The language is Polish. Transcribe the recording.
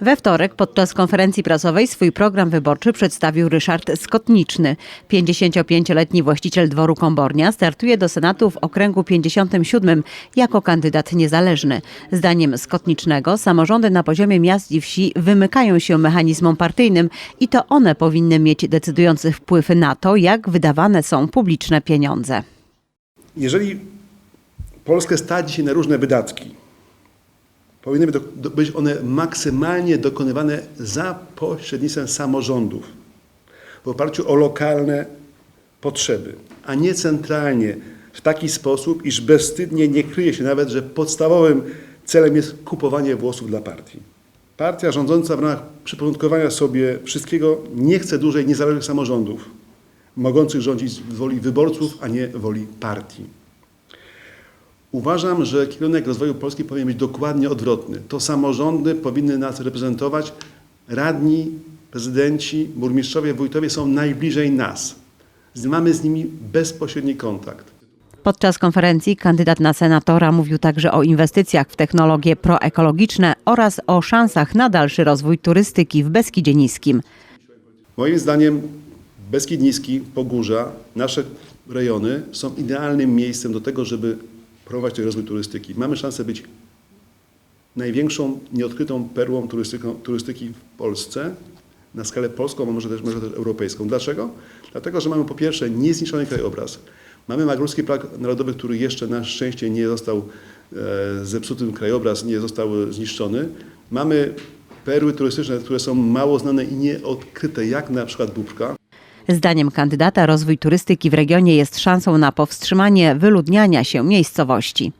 We wtorek podczas konferencji prasowej swój program wyborczy przedstawił Ryszard Skotniczny. 55-letni właściciel dworu Kombornia startuje do Senatu w okręgu 57 jako kandydat niezależny. Zdaniem Skotnicznego samorządy na poziomie miast i wsi wymykają się mechanizmom partyjnym i to one powinny mieć decydujący wpływ na to, jak wydawane są publiczne pieniądze. Jeżeli Polskę stać się na różne wydatki, powinny być one maksymalnie dokonywane za pośrednictwem samorządów, w oparciu o lokalne potrzeby, a nie centralnie w taki sposób, iż bezwstydnie nie kryje się nawet, że podstawowym celem jest kupowanie głosów dla partii. Partia rządząca w ramach przyporządkowania sobie wszystkiego nie chce dłużej niezależnych samorządów, mogących rządzić z woli wyborców, a nie woli partii. Uważam, że kierunek rozwoju Polski powinien być dokładnie odwrotny. To samorządy powinny nas reprezentować. Radni, prezydenci, burmistrzowie, wójtowie są najbliżej nas. Mamy z nimi bezpośredni kontakt. Podczas konferencji kandydat na senatora mówił także o inwestycjach w technologie proekologiczne oraz o szansach na dalszy rozwój turystyki w Beskidzie Niskim. Moim zdaniem Beskid Niski, Pogórza, nasze rejony są idealnym miejscem do tego, żeby prowadzić ten rozwój turystyki. Mamy szansę być największą nieodkrytą perłą turystyki w Polsce na skalę polską, a może też, może też europejską. Dlaczego? Dlatego, że mamy po pierwsze niezniszczony krajobraz. Mamy Magórski Park Narodowy, który jeszcze na szczęście nie został e, zepsuty krajobraz, nie został zniszczony. Mamy perły turystyczne, które są mało znane i nieodkryte, jak na przykład Bóbrzka. Zdaniem kandydata rozwój turystyki w regionie jest szansą na powstrzymanie wyludniania się miejscowości.